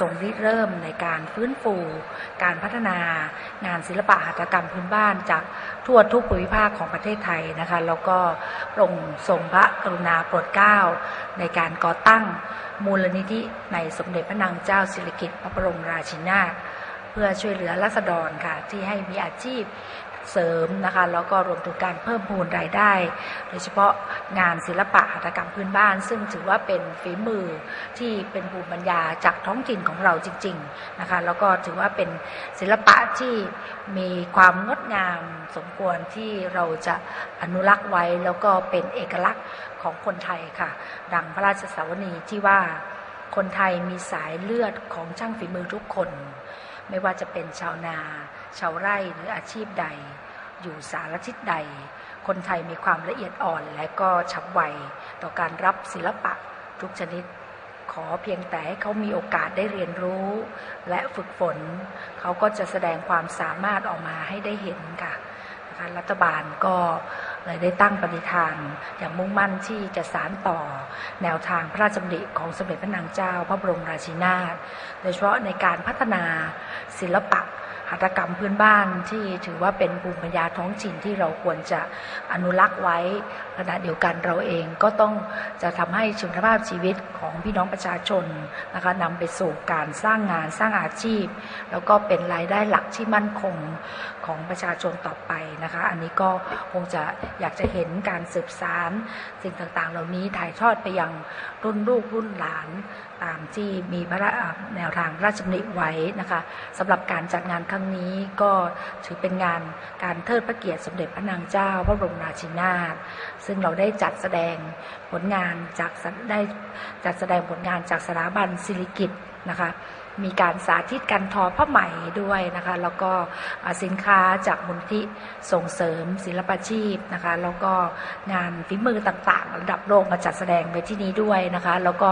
ทรงริเริ่มในการฟื้นฟู การพัฒนางานศิลปะหัตถกรรมพื้นบ้านจากทั่วทุกภูมิภาคของประเทศไทยนะคะแล้วก็พระองค์ทรงพระกรุณาโปรดเกล้า ในการก่อตั้งมูลนิธิในสมเด็จพระนางเจ้าสิริกิติ์พระบรมราชินีนาถเพื่อช่วยเหลือรัษฎรค่ะที่ให้มีอาชีพ เสริมนะคะแล้วก็รวมถึงการเพิ่มพูนรายได้ โดยเฉพาะงานศิลปะหัตถกรรมพื้นบ้าน ซึ่งถือว่าเป็นฝีมือที่เป็นภูมิปัญญาจากท้องถิ่นของเราจริงๆนะคะแล้วก็ถือว่าเป็นศิลปะที่มีความงดงามสมควรที่เราจะอนุรักษ์ไว้แล้วก็เป็นเอกลักษณ์ของคนไทยค่ะ ดังพระราชสาวนีที่ว่าคนไทยมีสายเลือดของช่างฝีมือทุกคน ไม่ว่าจะเป็นชาวนา ชาวไร่หรืออาชีพใด อยู่สารทิศใด คนไทยมีความละเอียดอ่อนและก็ฉับไวต่อการรับศิลปะทุกชนิด ขอเพียงแต่ให้เขามีโอกาสได้เรียนรู้ และฝึกฝน เขาก็จะแสดงความสามารถออกมาให้ได้เห็นค่ะนะคะรัฐบาลก็เลยได้ตั้งปณิธานอย่างมุ่งมั่นที่จะสานต่อแนวทางพระราชดำริของสมเด็จพระนางเจ้า พระบรมราชินีนาถโดยเฉพาะในการพัฒนาศิลปะ หัตถกรรมพื้นบ้านที่ถือว่าเป็นภูมิปัญญาท้องถิ่นที่เราควรจะอนุรักษ์ไว้ขณะเดียวกันเราเองก็ต้องจะทำให้ชีวิตภาพชีวิตของพี่น้องประชาชนนะคะนำไปสู่การสร้างงานสร้างอาชีพ แล้วก็เป็นรายได้หลักที่มั่นคงของประชาชนต่อไปนะคะ อันนี้ก็คงจะอยากจะเห็นการสืบสารสิ่งต่างๆ เหล่านี้ถ่ายทอดไปยังรุ่นลูกรุ่นหลานตามที่มีพระแนวทางราชบัญญัติไว้นะคะสำหรับการจัดงานครั้งนี้ก็ถือเป็นงานการเทิดพระเกียรติสมเด็จพระนางเจ้าพระบรมราชินีนาถซึ่งเราได้จัดแสดงผลงานจากได้จัดแสดงผลงานจากสถาบันศิริกิตนะคะ มีการสาธิตการทอผ้าไหมด้วยนะคะ แล้วก็สินค้าจากมูลที่ส่งเสริมศิลปาชีพนะคะ แล้วก็งานฝีมือต่างๆ ระดับโลกมาจัดแสดงไปที่นี้ด้วยนะคะ แล้วก็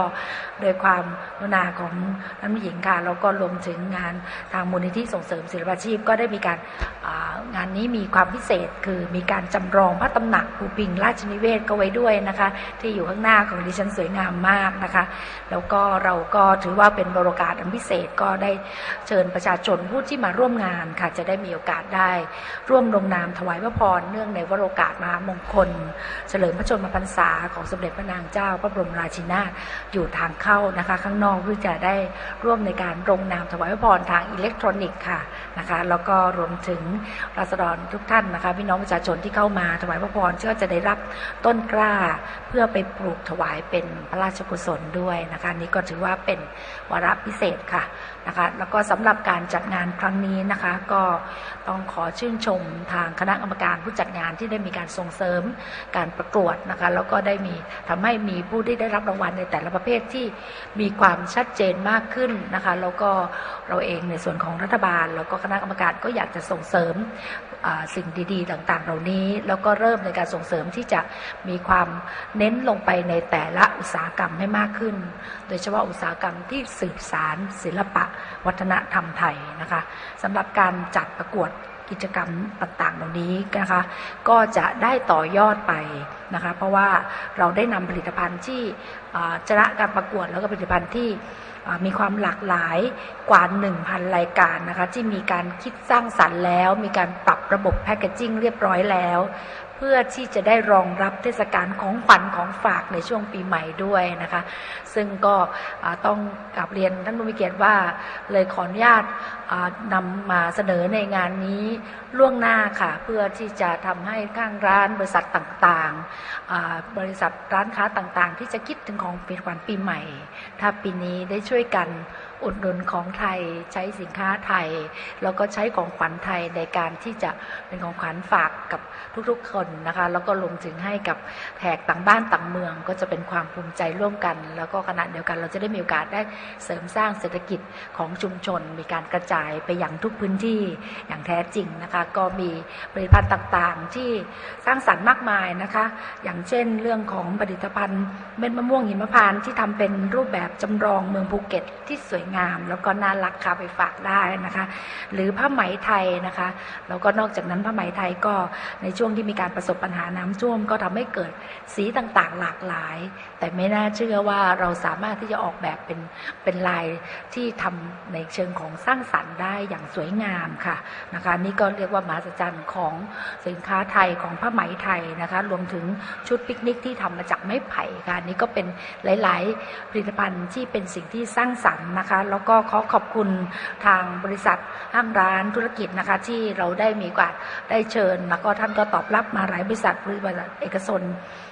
โดยความกรุณาของน้ำหญิงค่ะแล้วก็รวมถึงงานทางมูลนิธิส่งเสริมศิลปาชีพ ก็ได้มีการงานนี้มีความพิเศษคือมีการจำลองพระตำหนักภูปิงราชนิเวศก็ไว้ด้วยนะคะ ที่อยู่ข้างหน้าของดิฉันสวยงามมากนะคะ แล้วก็เราก็ถือว่าเป็นบรกาศอันพิเศษก็ได้เชิญประชาชนผู้ที่มาร่วมงานค่ะจะได้มีโอกาสได้ ร่วมลงนามถวายพระพรเนื่องในวโรกาสมหามงคล เฉลิมพระชนมพรรษาของสมเด็จพระนางเจ้าพระบรมราชินีนาถอยู่ทางเข้านะคะ ข้างนอกเพื่อจะได้ร่วมในการลงนามถวายพระพรทางอิเล็กทรอนิกส์ค่ะนะคะแล้วก็รวมถึงราษฎรทุกท่านนะคะพี่น้องประชาชนที่เข้ามาถวายพระพรก็จะได้รับต้นกล้าเพื่อไปปลูกถวายเป็นพระราชกุศลด้วยนะคะนี้ก็ถือว่าเป็นวาระพิเศษค่ะนะคะแล้วก็สำหรับการจัดงานครั้งนี้นะคะก็ต้องขอชื่นชมทางคณะกรรมการผู้จัดงานที่ได้มีการส่งเสริมการประกวดนะคะแล้วก็ได้มีทำให้มีผู้ที่ได้รับรางวัลในแต่ละประเภทที่มีความชัดเจนมากขึ้นนะคะแล้วก็เราเองในส่วนของรัฐบาล แล้วก็คณะกรรมการก็อยากจะส่งเสริมสิ่งดีๆ ต่างๆ เหล่านี้ แล้วก็เริ่มในการส่งเสริมที่จะมีความเน้นลงไปในแต่ละอุตสาหกรรมให้มากขึ้น โดยเฉพาะอุตสาหกรรมที่สืบสารศิิลปะวัฒนธรรมไทยนะคะสำหรับการจัดประกวดกิจกรรมต่างๆ เหล่านี้นะคะก็จะได้ต่อยอดไปนะคะเพราะว่าเราได้นำผลิตภัณฑ์ที่ชนะการประกวดแล้วก็ผลิตภัณฑ์ที่มีความหลากหลายกว่า 1,000 รายการนะคะที่มีการคิดสร้างสรรค์แล้ว มีการปรับระบบแพคเกจิ้งเรียบร้อยแล้ว เพื่อที่จะได้รองรับเทศกาลของขวัญของฝากในช่วงปีใหม่ด้วยนะคะ ซึ่งก็ต้องกลับเรียนท่านผู้มีเกียรติว่าเลยขออนุญาตนำมาเสนอในงานนี้ล่วงหน้าค่ะ เพื่อที่จะทำให้ข้างร้านบริษัทต่างๆ บริษัทร้านค้าต่างๆ ที่จะคิดถึงของปีขวัญปีใหม่ ถ้าปีนี้ได้ช่วยกัน อุดหนุนของไทยใช้สินค้าไทย แล้วก็ใช้ของขวัญไทยในการที่จะเป็นของขวัญฝากกับทุกๆคนนะคะ แล้วก็รวมถึงให้กับแขกต่างบ้านต่างเมือง ก็จะเป็นความภูมิใจร่วมกัน แล้วก็ขณะเดียวกันเราจะได้มีโอกาสได้เสริมสร้างเศรษฐกิจของชุมชน มีการกระจายไปอย่างทุกพื้นที่อย่างแท้จริงนะคะ ก็มีผลิตภัณฑ์ต่างๆ ที่สร้างสรรค์มากมายนะคะ อย่างเช่นเรื่องของผลิตภัณฑ์เม็ดมะม่วงหิมพานต์ที่ทำเป็นรูปแบบจำลองเมืองภูเก็ตที่สวยงาม แล้วก็น่ารักค่ะไปฝากได้นะคะ หรือผ้าไหมไทยนะคะแล้วก็นอกจากนั้นผ้าไหมไทยก็ในช่วงที่มีการประสบปัญหาน้ำท่วม ก็ทำให้เกิดสีต่างๆหลากหลาย แต่ไม่น่าเชื่อว่าเราสามารถที่จะออกแบบเป็นเป็นลายที่ทำในเชิงของสร้างสรรค์ได้อย่างสวยงามค่ะนะคะนี่ก็เรียกว่ามหัศจรรย์ของสินค้าไทยของผ้าไหมไทยนะคะรวมถึงชุดปิกนิกที่ทำมาจากไม้ไผ่ค่ะนนี่ก็เป็นหลาย ๆ ผลิตภัณฑ์ที่เป็นสิ่งที่สร้างสรรค์นะคะแล้วก็ขอขอบคุณทางบริษัทห้างร้านธุรกิจนะคะ ที่เราได้มีโอกาสได้เชิญ แล้วก็ท่านก็ตอบรับมาหลายบริษัทบริษัทเอกชน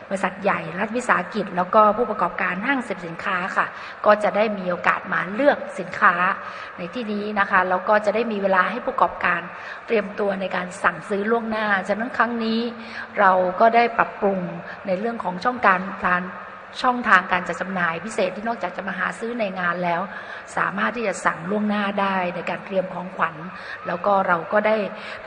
บริษัทใหญ่รัฐวิสาหกิจ แล้วก็ผู้ประกอบการห้างเสพสินค้าค่ะ ก็จะได้มีโอกาสมาเลือกสินค้าในที่นี้นะคะแล้วก็จะได้มีเวลาให้ผู้ประกอบการเตรียมตัวในการสั่งซื้อล่วงหน้าฉะนั้นครั้งนี้เราก็ได้ปรับปรุงในเรื่องของช่องการการ ช่องทางการจัดจำหน่ายพิเศษที่นอกจากจะมาหาซื้อในงานแล้ว สามารถที่จะสั่งล่วงหน้าได้ในการเตรียมของขวัญ แล้วก็เราก็ได้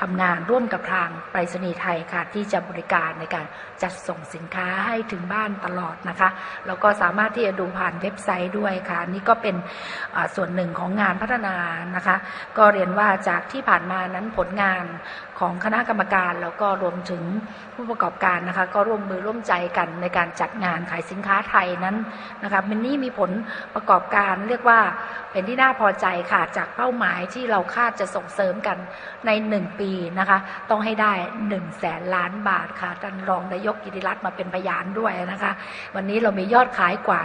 ทำงานร่วมกับทางไปรษณีย์ไทยค่ะที่จะบริการในการจัดส่งสินค้าให้ถึงบ้านตลอดนะคะแล้วก็สามารถที่จะดูผ่านเว็บไซต์ด้วยค่ะนี่ก็เป็นส่วนหนึ่งของงานพัฒนานะคะ ก็เรียนว่าจากที่ผ่านมานั้นผลงานของคณะกรรมการ แล้วก็รวมถึงผู้ประกอบการนะคะ ก็ร่วมมือร่วมใจกันในการจัดงานขายสินค้าไทยนั้นนะคะมันนี่มีผลประกอบการเรียกว่าเป็นที่น่าพอใจค่ะจากเป้าหมายที่เราคาดจะส่งเสริมกันในหนึ่งปีนะคะต้องให้ได้หนึ่งแสนล้านบาทค่ะท่านรองนายกกิติรัตน์มาเป็นพยานด้วยนะคะวันนี้เรามียอดขายกว่า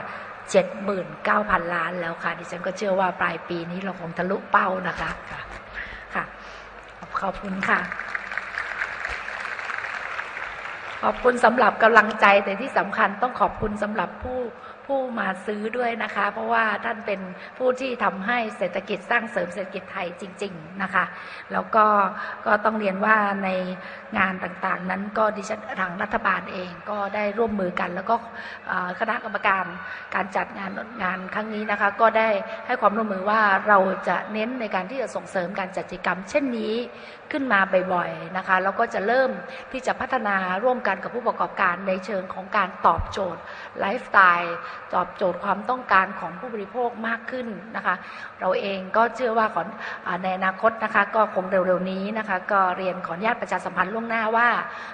79,000 ล้านแล้วค่ะ ดิฉันก็เชื่อว่าปลายปีนี้เราคงทะลุเป้านะคะ ค่ะ ขอบคุณค่ะ ขอบคุณสำหรับกำลังใจแต่ที่สำคัญต้องขอบคุณสำหรับผู้ผู้มาซื้อด้วยนะคะ เพราะว่าท่านเป็นผู้ที่ทำให้เศรษฐกิจสร้างเสริมเศรษฐกิจไทยจริง ๆนะคะ แล้วก็ก็ต้องเรียนว่าในงานต่างๆ นั้นก็ดิฉันทางรัฐบาลเองก็ได้ร่วมมือกัน แล้วก็คณะกรรมการการจัดงานงานครั้งนี้นะคะ ก็ได้ให้ความร่วมมือว่าเราจะเน้นในการที่จะส่งเสริมการจัดกิจกรรม เช่นนี้ขึ้นมาบ่อยๆนะคะแล้วก็จะเริ่มที่จะพัฒนาร่วมกันกับผู้ประกอบการในเชิงของการตอบโจทย์ไลฟ์สไตล์ตอบโจทย์ความต้องการของผู้บริโภคมากขึ้นนะคะเราเองก็เชื่อว่าขอในอนาคตนะคะก็คงเร็วๆนี้นะคะก็เรียนขออนุญาตประชาสัมพันธ์ล่วงหน้าว่า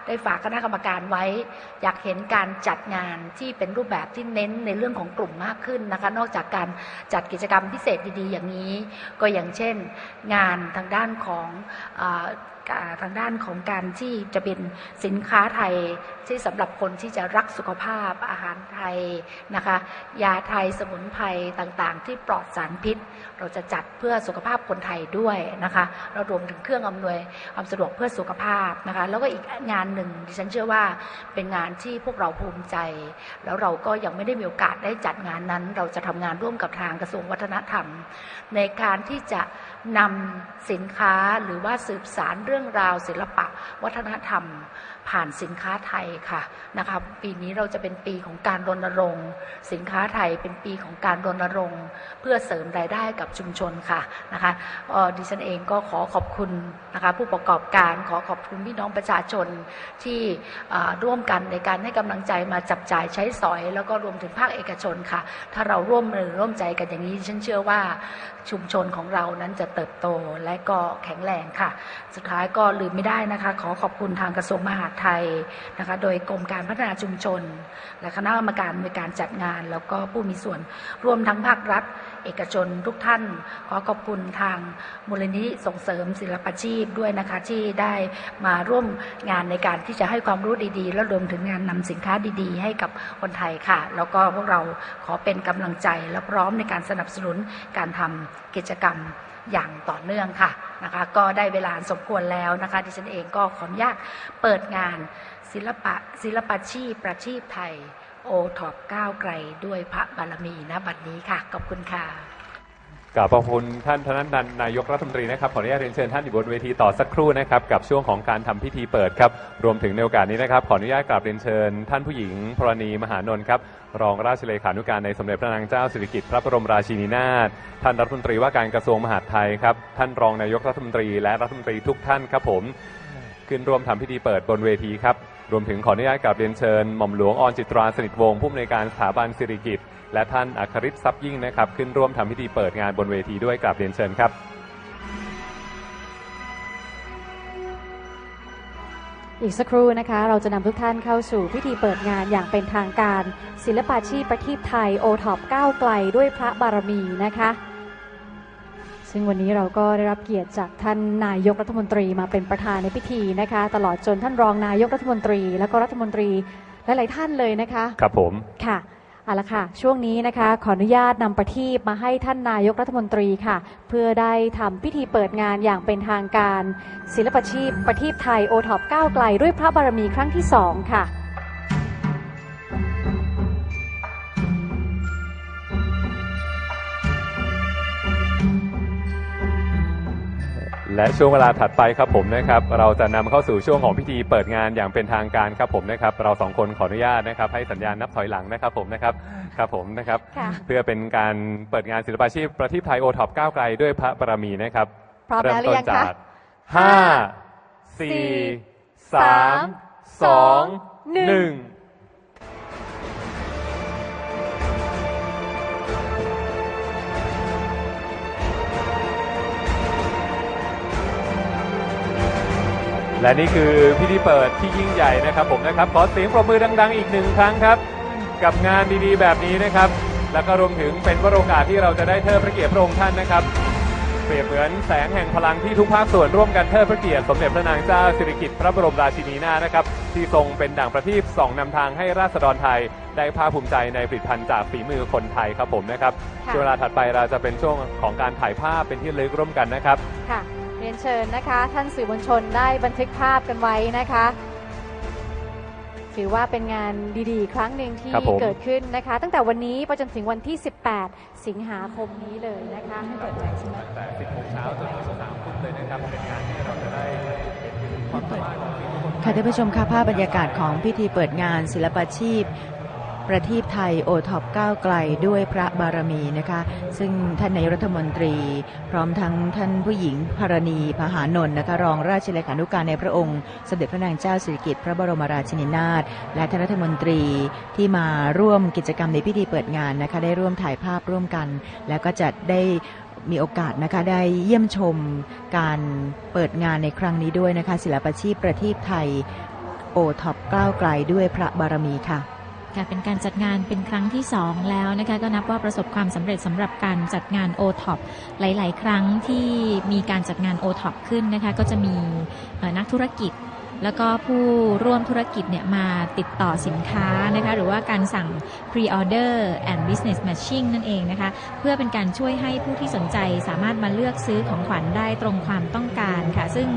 ได้ฝากคณะกรรมการไว้ อยากเห็นการจัดงานที่เป็นรูปแบบที่เน้นในเรื่องของกลุ่มมากขึ้นนะคะนอกจากการจัดกิจกรรมพิเศษดีๆ อย่างนี้ ก็อย่างเช่น งานทางด้านของทางด้านของการที่จะเป็นสินค้าไทย ที่สำหรับคนที่จะรักสุขภาพอาหารไทยนะคะ ยาไทยสมุนไพรต่างๆ ที่ปลอดสารพิษ เราจะจัดเพื่อสุขภาพคนไทยด้วยนะคะ เรารวมถึงเครื่องอำนวยความสะดวกเพื่อสุขภาพนะคะ แล้วก็อีกงานหนึ่งดิฉันเชื่อว่าเป็นงานที่พวกเราภูมิใจ แล้วเราก็ยังไม่ได้มีโอกาสได้จัดงานนั้น เราจะทำงานร่วมกับทางกระทรวงวัฒนธรรม ในการที่จะนำสินค้าหรือว่าสืบสารเรื่องราวศิลปะวัฒนธรรม ผ่านสินค้าไทยค่ะนะคะปีนี้เราจะเป็นปีของการรณรงค์ สินค้าไทยเป็นปีของการรณรงค์ เพื่อเสริมรายได้กับชุมชนค่ะนะคะดิฉันเองก็ขอขอบคุณนะคะผู้ประกอบการขอขอบคุณพี่น้องประชาชนที่ร่วมกันในการให้กำลังใจมาจับจ่ายใช้สอย แล้วก็รวมถึงภาคเอกชนค่ะ ถ้าเราร่วมมือร่วมใจกันอย่างนี้ฉันเชื่อว่า ชุมชนของเรานั้นจะเติบโตและก็แข็งแรงค่ะ สุดท้ายก็ลืมไม่ได้นะคะ ขอขอบคุณทางกระทรวงมหาดไทยนะคะ โดยกรมการพัฒนาชุมชน และคณะกรรมการในการจัดงาน แล้วก็ผู้มีส่วนร่วมทั้งภาครัฐ เอกชนทุกท่าน ขอขอบคุณทางมูลนิธิส่งเสริมศิลปาชีพด้วยนะคะที่ได้มาร่วมงานในการที่จะให้ความรู้ดีๆ และรวมถึงงานนำสินค้าดีๆ ให้กับคนไทยค่ะ แล้วก็พวกเราขอเป็นกำลังใจและพร้อมในการสนับสนุนการทำกิจกรรมอย่างต่อเนื่องค่ะนะคะก็ได้เวลาสมควรแล้วนะคะดิฉันเองก็ขออนุญาตเปิดงานศิลปะศิลปะชีพประชีพไทยโอท็อปก้าวไกลด้วยพระบารมีณบัดนี้ค่ะ ขอบคุณค่ะ กราบขอบคุณท่านธนันดันนายกรัฐมนตรีนะครับขออนุญาตเรียนเชิญท่านอยู่บนเวทีต่อสักครู่นะครับกับช่วงของการทำพิธีเปิดครับรวมถึงในโอกาสนี้นะครับขออนุญาตกราบเรียนเชิญ ท่านผู้หญิงพรณีมหานนท์ครับรองราชเลขานุการในสมเด็จพระนางเจ้าสิริกิติ์พระบรมราชินีนาถท่านรัฐมนตรีว่าการกระทรวงมหาดไทยครับท่านรองนายกรัฐมนตรี และรัฐมนตรีทุกท่านครับผมขึ้นร่วมทำพิธีเปิดบนเวทีครับรวมถึงขออนุญาตกราบเรียนเชิญหม่อมหลวงออนจิตราสนิทวงศ์ผู้อำนวยการสถาบันสิริกิติ์ และท่านอัคริตทรัพย์ยิ่งนะครับ ขึ้นร่วมทำพิธีเปิดงานบนเวทีด้วยกราบเรียนเชิญครับอีกสักครู่นะคะ เราจะนำทุกท่านเข้าสู่พิธีเปิดงานอย่างเป็นทางการ ศิลปาชีพประทีปไทยโอท็อปก้าวไกลด้วยพระบารมีนะคะ ซึ่งวันนี้เราก็ได้รับเกียรติจากท่านนายกรัฐมนตรีมาเป็นประธานในพิธีนะคะ ตลอดจนท่านรองนายกรัฐมนตรี และก็รัฐมนตรีหลายๆท่านเลยนะคะ ครับผมค่ะ เอาละค่ะ ช่วงนี้นะคะ ขออนุญาตนำประทีปมาให้ท่านนายกรัฐมนตรีค่ะ เพื่อได้ทำพิธีเปิดงานอย่างเป็นทางการ ศิลปชีพประทีปไทยโอท็อปก้าวไกลด้วยพระบารมีครั้งที่สองค่ะ และช่วงเวลาถัดไปครับผมนะครับเราจะนำเข้าสู่ช่วงของพิธีเปิดงานอย่างเป็นทางการครับผมนะครับเราสองคนขออนุญาตนะครับให้สัญญาณนับถอยหลังนะครับผมนะครับครับผมนะครับค่ะเพื่อเป็นการเปิดงานศิลปาชีพประทีปไทยโอท็อปก้าวไกลด้วยพระบารมีนะครับพร้อมแล้วหรือยังคะจากห้าสี่สามสองหนึ่ง และนี่คือพิธีเปิดที่ยิ่งใหญ่นะครับผมนะครับขอเสียงปรบมือดัง ๆ อีกหนึ่งครั้งครับ กับงานดีๆ แบบนี้นะครับ แล้วก็รวมถึงเป็นวโอกาสที่เราจะได้เทิดพระเกียรติพระองค์ท่านนะครับ เปรียบเหมือนแสงแห่งพลังที่ทุกภาคส่วนร่วมกันเทิดพระเกียรติสมเด็จพระนางเจ้าสิริกิติ์พระบรมราชินีนาถนะครับ ที่ทรงเป็นด่างประทีปส่องนำทางให้ราษฎรไทย ได้ภาคภูมิใจในผลิตภัณฑ์จากฝีมือคนไทยครับผมนะครับค่ะ ช่วงเวลาถัดไปเราจะเป็นช่วงของการถ่ายภาพเป็นที่ระลึกร่วมกันนะครับ ค่ะ เรียนเชิญนะคะ ท่านสื่อมวลชนได้บันทึกภาพกันไว้นะคะ ถือว่าเป็นงานดีๆ ครั้งหนึ่งที่ครับผม เกิดขึ้นนะคะ ตั้งแต่วันนี้ไปจนถึงวันที่ 18 สิงหาคมนี้เลยนะคะตั้งแต่10โมงเช้าจนถึง3ทุ่มเลยนะครับ เป็นงานที่เราจะได้เห็นถึงความสามารถของทุกคน ค่ะท่านผู้ชมค่ะภาพบรรยากาศของพิธีเปิดงานศิลปาชีพ ประทีปไทยโอท็อปก้าวไกลด้วยพระบารมีนะคะ ซึ่งท่านนายรัฐมนตรี พร้อมทั้งท่านผู้หญิงพรณีพหานนท์นะคะรองราชเลขานุการในพระองค์สมเด็จพระนางเจ้าสิริกิติ์พระบรมราชินีนาถและท่านรัฐมนตรีที่มาร่วมกิจกรรมในพิธีเปิดงานนะคะได้ร่วมถ่ายภาพร่วมกัน แล้วก็จะได้มีโอกาสนะคะได้เยี่ยมชมการเปิดงานในครั้งนี้ด้วยนะคะศิลปชีพประทีปไทยโอท็อปก้าวไกลด้วยพระบารมีค่ะ ค่ะเป็นการจัดงานเป็นครั้งที่ 2 แล้วนะคะก็นับว่าประสบความสำเร็จสำหรับการจัดงาน o t o p หลาย ๆ ครั้งที่มีการจัดงาน o t o p ขึ้นนะคะก็จะมีนักธุรกิจ แล้วก็ผู้ร่วมธุรกิจเนี่ยมาติดต่อสินค้านะคะหรือว่าการสั่ง pre-order and business matching นั่นเองนะคะเพื่อเป็นการช่วยให้ผู้ที่สนใจสามารถมาเลือกซื้อของขวัญได้ตรงความต้องการค่ะ ซึ่ง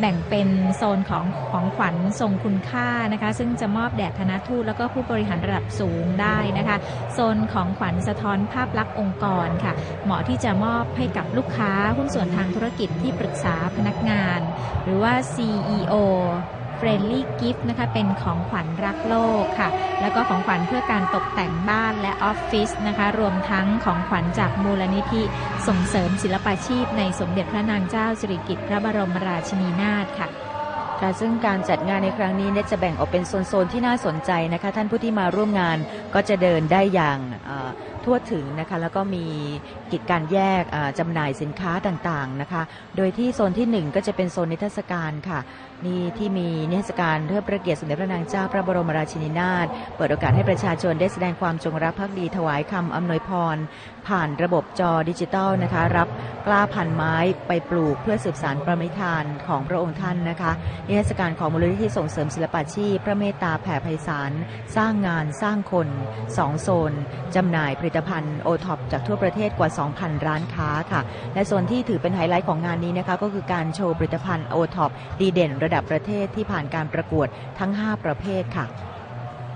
แบ่งเป็นโซนของของขวัญทรงคุณค่านะคะ ซึ่งจะมอบแด่คณะทูตแล้วก็ผู้บริหารระดับสูงได้นะคะ โซนของขวัญสะท้อนภาพลักษณ์องค์กรค่ะ เหมาะที่จะมอบให้กับลูกค้าหุ้นส่วนทางธุรกิจที่ปรึกษาพนักงาน หรือว่า CEO Friendly Gift นะคะ เป็นของขวัญรักโลกค่ะ แล้วก็ของขวัญเพื่อการตกแต่งบ้านและออฟฟิศนะคะ รวมทั้งของขวัญจากมูลนิธิส่งเสริมศิลปาชีพ ในสมเด็จพระนางเจ้าสิริกิติ์พระบรมราชินีนาถค่ะค่ะซึ่งการจัดงานในครั้งนี้เนี่ยจะแบ่งออกเป็นโซน ๆ ที่น่าสนใจนะคะ ท่านผู้ที่มาร่วมงานก็จะเดินได้อย่าง ทั่วถึงนะคะแล้วก็มีกิจการแยกอ่าจำหน่ายสินค้าต่างๆนะคะ โดยที่โซนที่หนึ่งก็จะเป็นโซนนิทรรศการค่ะนี่ที่มีนิทรรศการเทิดพระเกียรติสมเด็จพระนางเจ้าพระบรมราชินีนาถเปิดโอกาสให้ประชาชนได้แสดงความจงรักภักดีถวายคำอำนวยพร ผ่านระบบจอดิจิตอลนะคะ รับกล้าพันไม้ไปปลูกเพื่อสืบสานประมิธานของพระองค์ท่านนะคะนิทรรศการของมูลนิธิส่งเสริมศิลปาชีพ พระเมตตาแผ่ไพศาลสร้างงานสร้างคนสองโซนจำหน่ายผลิตตภัณฑ์โอท็อปจากทั่วประเทศกว่า 2,000 ร้านค้าค่ะ และโซนที่ถือเป็นไฮไลท์ของงานนี้นะคะ ก็คือการโชว์ผลิตภัณฑ์โอท็อปดีเด่นระดับประเทศที่ผ่านการประกวดทั้ง 5 ประเภทค่ะ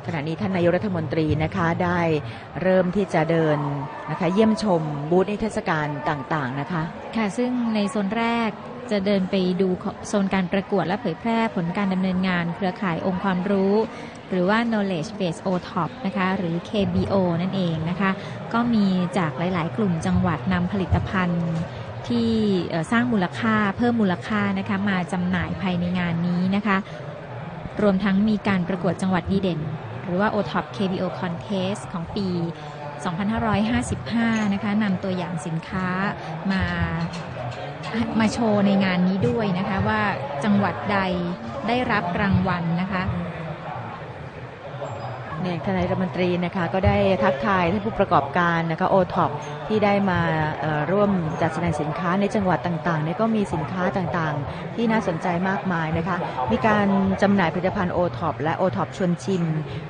ขณะนี้ท่านนายกรัฐมนตรีนะคะได้เริ่มที่จะเดินนะคะเยี่ยมชมบูธนิทรรศการต่างๆนะคะ ค่ะซึ่งในโซนแรกจะเดินไปดูโซนการประกวดและเผยแพร่ผลการดำเนินงาน เครือข่ายองค์ความรู้ หรือว่า knowledge base OTOP นะคะหรือ KBO นั่นเองนะคะ ก็มีจากหลาย ๆ กลุ่มจังหวัดนำผลิตภัณฑ์ที่สร้างมูลค่าเพิ่มมูลค่านะคะมาจำหน่ายภายในงานนี้นะคะ รวมทั้งมีการประกวดจังหวัดดีเด่น หรือว่า OTOP KBO Contest ของปี 2555 นะคะนำตัวอย่างสินค้ามามาโชว์ในงานนี้ด้วยนะคะว่าจังหวัดใดได้รับรางวัลนะคะ เนี่ยทนายรัฐมนตรีนะคะก็ได้ทักทายท่านผู้ประกอบการนะคะโอท็อปที่ได้มาร่วมจัดแสดงสินค้าในจังหวัดต่างๆเนี่ยก็มีสินค้าต่างๆ ที่น่าสนใจมากมายนะคะ มีการจำหน่ายผลิตภัณฑ์โอท็อปและโอท็อปชวนชิม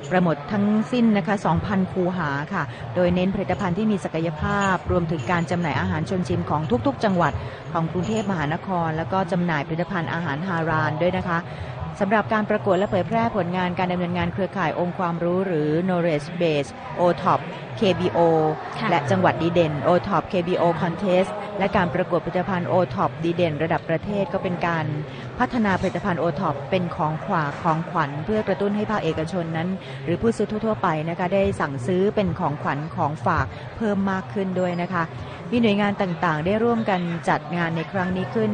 ประหมดทั้งสิ้นนะคะ 2,000 คูหาค่ะ โดยเน้นผลิตภัณฑ์ที่มีศักยภาพ รวมถึงการจำหน่ายอาหารชวนชิมของทุก ๆ จังหวัดของกรุงเทพมหานคร แล้วก็จำหน่ายผลิตภัณฑ์อาหารฮารานด้วยนะคะ สำหรับการประกวดและเผยแพร่ผลงานการดำเนินงานเครือข่ายองค์ความรู้หรือ Knowledge Base OTOP KBO ค่ะและจังหวัดดีเด่น OTOP KBO Contest และการประกวดผลิตภัณฑ์ OTOP ดีเด่น ระดับประเทศก็เป็นการพัฒนาผลิตภัณฑ์ OTOP เป็นของขวาของขวัญ เพื่อกระตุ้นให้ภาคเอกชนนั้น หรือผู้ซื้อทั่วๆไปนะคะได้สั่งซื้อเป็นของขวัญของฝากเพิ่มมากขึ้นด้วยนะคะ มีหน่วยงานต่างๆ ได้ร่วมกันจัดงานในครั้งนี้ขึ้น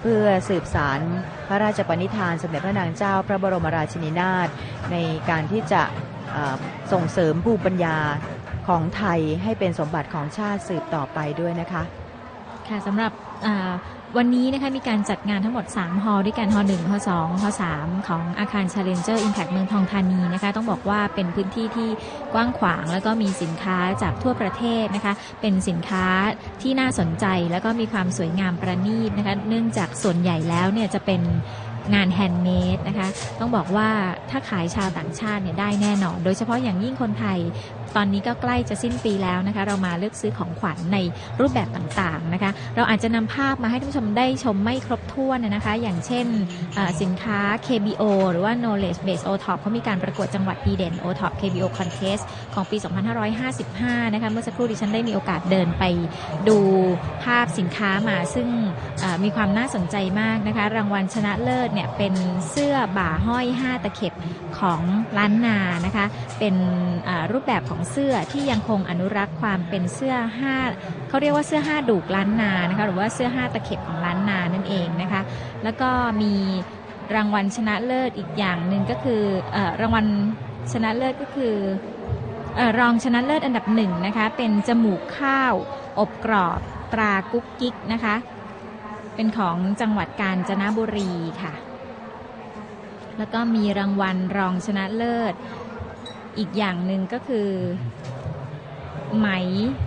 เพื่อสืบสารพระราชปณิธานสมเด็จพระนางเจ้าพระบรมราชินีนาถในการที่จะส่งเสริมภูมิปัญญาของไทยให้เป็นสมบัติของชาติสืบต่อไปด้วยนะคะ ค่ะสำหรับอ่า วันนี้นะคะมีการจัดงานทั้งหมด 3 ฮอล์ด้วยกันฮอลล์1ฮอลล์2ฮอลล์3ของอาคาร Challenger Impact เมืองทองธานีนะคะต้องบอกว่าเป็นพื้นที่ที่กว้างขวาง แล้วก็มีสินค้าจากทั่วประเทศนะคะเป็นสินค้าที่น่าสนใจ แล้วก็มีความสวยงามประณีตนะคะเนื่องจากส่วนใหญ่แล้วเนี่ยจะเป็นงานแฮนด์เมดนะคะ ต้องบอกว่าถ้าขายชาวต่างชาติเนี่ยได้แน่นอน โดยเฉพาะอย่างยิ่งคนไทย ตอนนี้ก็ใกล้จะสิ้นปีแล้วนะคะ เรามาเลือกซื้อของขวัญในรูปแบบต่างๆนะคะ เราอาจจะนำภาพมาให้ท่านผู้ชมได้ชมไม่ครบถ้วนนะคะ อย่างเช่นสินค้า KBO หรือว่า Knowledge Base OTOP เขามีการประกวดจังหวัดดีเด่น OTOP KBO Contest ของปี 2555 นะคะ เมื่อสักครู่ดิฉันได้มีโอกาสเดินไปดูภาพสินค้ามาซึ่งมีความน่าสนใจมากนะคะ รางวัลชนะเลิศเนี่ยเป็นเสื้อบ่าห้อย 5 ตะเข็บ ของล้านนานะคะ เป็นรูปแบบของเสื้อที่ยังคงอนุรักษ์ความเป็นเสื้อห้าเขาเรียกว่าเสื้อห้าดูกล้านนานะคะหรือว่าเสื้อห้าตะเข็บของล้านนานั่นเองนะคะ แล้วก็มีรางวัลชนะเลิศอีกอย่างหนึ่งก็คืออรางวัลชนะเลิศก็คือเออรองชนะเลิศอันดับหนึ่งนะคะ เป็นจมูกข้าว อบกรอบตรากุ๊กกิ๊กนะคะ เป็นของจังหวัดกาญจนบุรีค่ะ แล้วก็มีรางวัลรองชนะเลิศ อีกอย่างหนึ่งก็คือไหม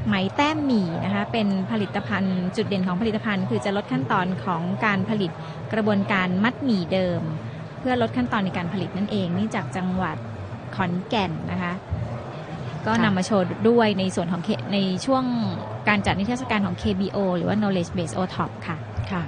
ไหมแต้มหมี่นะคะเป็นผลิตภัณฑ์จุดเด่นของผลิตภัณฑ์ คือจะลดขั้นตอนของการผลิตกระบวนการมัดหมี่เดิม เพื่อลดขั้นตอนในการผลิตนั่นเองนี่จากจังหวัดขอนแก่นนะคะก็นำมาโชว์ด้วยในส่วนของในช่วงการจัดนิทรรศการของ KBO หรือว่า Knowledge Base OTOP ค่ะค่ะ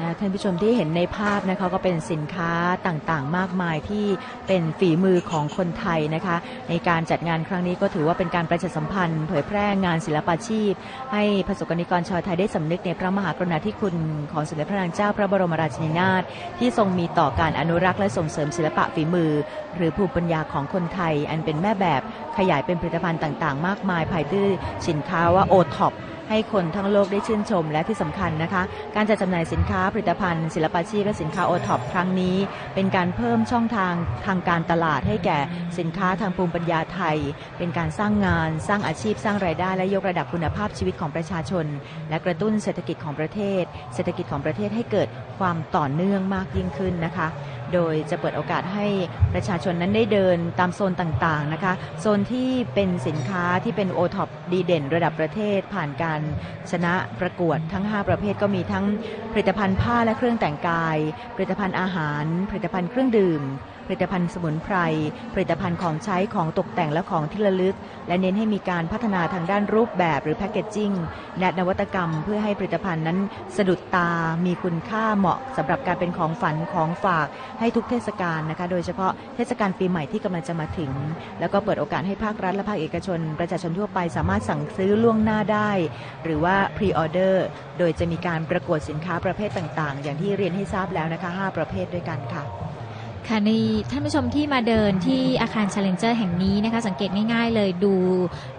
นะท่านผู้ชมที่เห็นในภาพนะคะก็เป็นสินค้าต่างๆ มากมายที่เป็นฝีมือของคนไทยนะคะในการจัดงานครั้งนี้ก็ถือว่าเป็นการประชาสัมพันธ์ เผยแพร่งานศิลปาชีพ ให้ประสบกนิกรชาวไทยได้สำนึกในพระมหากรุณาธิคุณของสมเด็จพระนางเจ้าพระบรมราชินีนาถที่ทรงมีต่อการอนุรักษ์และส่งเสริมศิลปะฝีมือ หรือภูมิปัญญาของคนไทย อันเป็นแม่แบบขยายเป็นผลิตภัณฑ์ต่างๆ มากมายภายใต้สินค้าว่าโอท็อป ให้คนทั้งโลกได้ชื่นชมและที่สำคัญนะคะ การจัดจำหน่ายสินค้าผลิตภัณฑ์ ศิลปาชีพและสินค้าโอท็อปครั้งนี้ เป็นการเพิ่มช่องทางทางการตลาดให้แก่สินค้าทางภูมิปัญญาไทย เป็นการสร้างงาน สร้างอาชีพสร้างรายได้และยกระดับคุณภาพชีวิตของประชาชน และกระตุ้นเศรษฐกิจของประเทศ เศรษฐกิจของประเทศให้เกิดความต่อเนื่องมากยิ่งขึ้นนะคะ โดยจะเปิดโอกาสให้ประชาชนนั้นได้เดินตามโซนต่างๆนะคะ โซนที่เป็นสินค้าที่เป็นโอท็อปดีเด่นระดับประเทศ ผ่านการชนะประกวดทั้ง 5 ประเภทก็มีทั้งผลิตภัณฑ์ผ้าและเครื่องแต่งกาย ผลิตภัณฑ์อาหาร ผลิตภัณฑ์เครื่องดื่ม ลิตภัณฑ์สมุนไพร ผลิตภัณฑ์ของใช้ของตกแต่งและของที่ระลึก และเน้นให้มีการพัฒนาทางด้านรูปแบบหรือแพคเกจจิ้งและนวัตกรรม เพื่อให้ผลิตภัณฑ์นั้นสะดุดตา มีคุณค่าเหมาะสำหรับการเป็นของฝันของฝากให้ทุกเทศกาลนะคะ โดยเฉพาะเทศกาลปีใหม่ที่กำลังจะมาถึง แล้วก็เปิดโอกาสให้ภาครัฐและภาคเอกชน ประชาชนทั่วไปสามารถสั่งซื้อล่วงหน้าได้ หรือว่าพรีออเดอร์โดยจะมีการประกวดสินค้าประเภทต่าง ๆ อย่างที่เรียนให้ทราบแล้วนะคะ 5 ประเภทด้วยกันค่ะ ค่ะในท่านผู้ชมที่มาเดินที่อาคาร Challenger แห่งนี้นะคะสังเกตง่ายๆเลยดู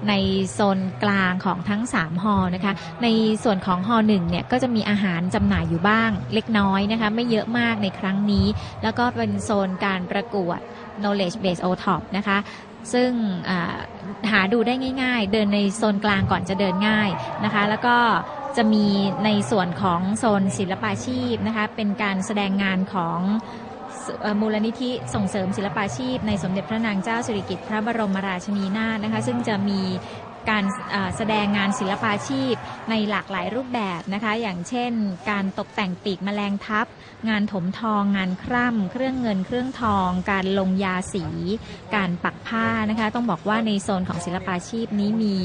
ในโซนกลางของทั้ง 3 ฮอร์นะคะในส่วนของฮอร์หนึ่งเนี่ยก็จะมีอาหารจำหน่ายอยู่บ้างเล็กน้อยนะคะไม่เยอะมากในครั้งนี้ แล้วก็เป็นโซนการประกวด knowledge base OTOP นะคะซึ่งหาดูได้ง่าย ๆ เดินในโซนกลางก่อนจะเดินง่ายนะคะ แล้วก็จะมีในส่วนของโซนศิลปาชีพนะคะเป็นการแสดงงานของ มูลนิธิส่งเสริมศิลปาชีพ ในสมเด็จพระนางเจ้าสิริกิติ์พระบรมราชินีนาถนะคะ ซึ่งจะมีการแสดงงานศิลปาชีพในหลากหลายรูปแบบนะคะ อย่างเช่น การตกแต่งปีกแมลงทับ งานถมทอง งานคร่ำ เครื่องเงินเครื่องทอง การลงยาสี การปักผ้านะคะ ต้องบอกว่าในโซนของศิลปาชีพนี้มี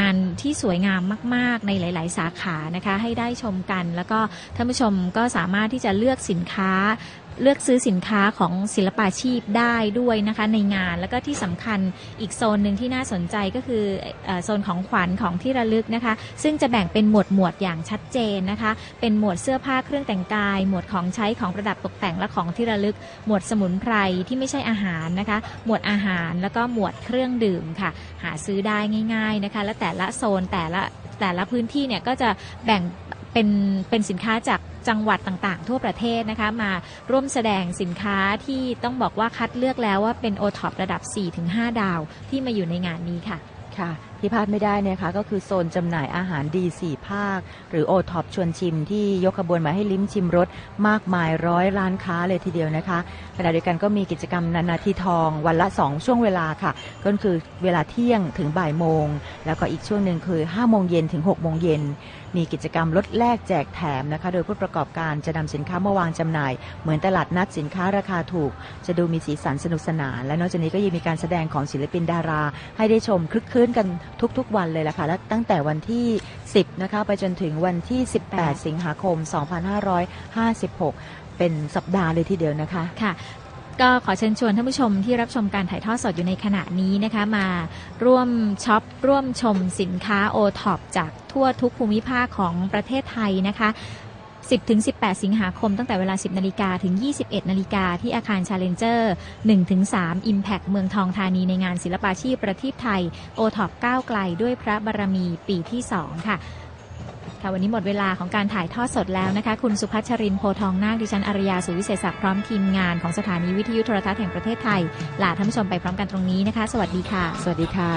งานที่สวยงามมาก ๆ ในหลาย ๆ สาขานะคะ ให้ได้ชมกัน แล้วก็ท่านผู้ชมก็สามารถที่จะเลือกสินค้า เลือกซื้อสินค้าของศิลปาชีพได้ด้วยนะคะในงาน แล้วก็ที่สำคัญอีกโซนหนึ่งที่น่าสนใจก็คือโซนของขวัญของที่ระลึกนะคะ ซึ่งจะแบ่งเป็นหมวดหมวดอย่างชัดเจนนะคะ เป็นหมวดเสื้อผ้าเครื่องแต่งกาย หมวดของใช้ของประดับตกแต่งและของที่ระลึก หมวดสมุนไพรที่ไม่ใช่อาหารนะคะ หมวดอาหารแล้วก็หมวดเครื่องดื่มค่ะ หาซื้อได้ง่าย ๆนะคะ และแต่ละโซนแต่ละแต่ละพื้นที่เนี่ยก็จะแบ่งเป็นเป็นสินค้าจาก จังหวัดต่างๆ ทั่วประเทศนะคะ มาร่วมแสดงสินค้าที่ต้องบอกว่าคัดเลือกแล้วว่าเป็นโอท็อประดับ 4-5 ดาวที่มาอยู่ในงานนี้ค่ะค่ะ ที่พลาดไม่ได้เนี่ยค่ะก็คือโซนจำหน่ายอาหารดี4ภาค หรือโอท็อปชวนชิมที่ยกขบวนมาให้ลิ้มชิมรสมากมายร้อยร้านค้าเลยทีเดียวนะคะขณะเดียวกันก็มีกิจกรรมนานาทีทองวันละ 2 ช่วงเวลาค่ะ ก็คือเวลาเที่ยงถึงบ่ายโมง แล้วก็อีกช่วงหนึ่งคือ5โมงเย็นถึง6โมงเย็นมีกิจกรรมลดแลกแจกแถมนะคะ โดยผู้ประกอบการจะนำสินค้ามาวางจำหน่าย เหมือนตลาดนัดสินค้าราคาถูก จะดูมีสีสันสนุกสนาน และนอกจากนี้ก็ยังมีการแสดงของศิลปินดารา ให้ได้ชมคลึกคลื้นกันทุกๆวันเลยล่ะค่ะและตั้งแต่วันที่ 10 นะคะ ไปจนถึงวันที่ 18 สิงหาคม 2556 เป็นสัปดาห์เลยทีเดียวนะคะ ค่ะก็ขอเชิญชวนท่านผู้ชมที่รับชมการถ่ายทอดสดอยู่ในขณะนี้นะคะมาร่วมช็อป ร่วมชมสินค้าโอท็อปจากทั่วทุกภูมิภาคของประเทศไทยนะคะ 10ถึง18 สิงหาคมตั้งแต่เวลา 10 นาฬิกาถึง 21 นาฬิกาที่อาคาร Challenger 1ถึง3 Impact เมืองทองธานีในงานศิลปาชีพประทีปไทย โอท็อปก้าวไกลด้วยพระบารมีปีที่ 2 ค่ะค่ะวันนี้หมดเวลาของการถ่ายทอดสดแล้วนะคะ คุณสุพัชรินโพทองนาคดิฉันอารยาสุวิเศษศักดิ์พร้อมทีมงานของสถานีวิทยุโทรทัศน์แห่งประเทศไทยลาท่านผู้ชมไปพร้อมกันตรงนี้นะคะ สวัสดีค่ะ สวัสดีค่ะ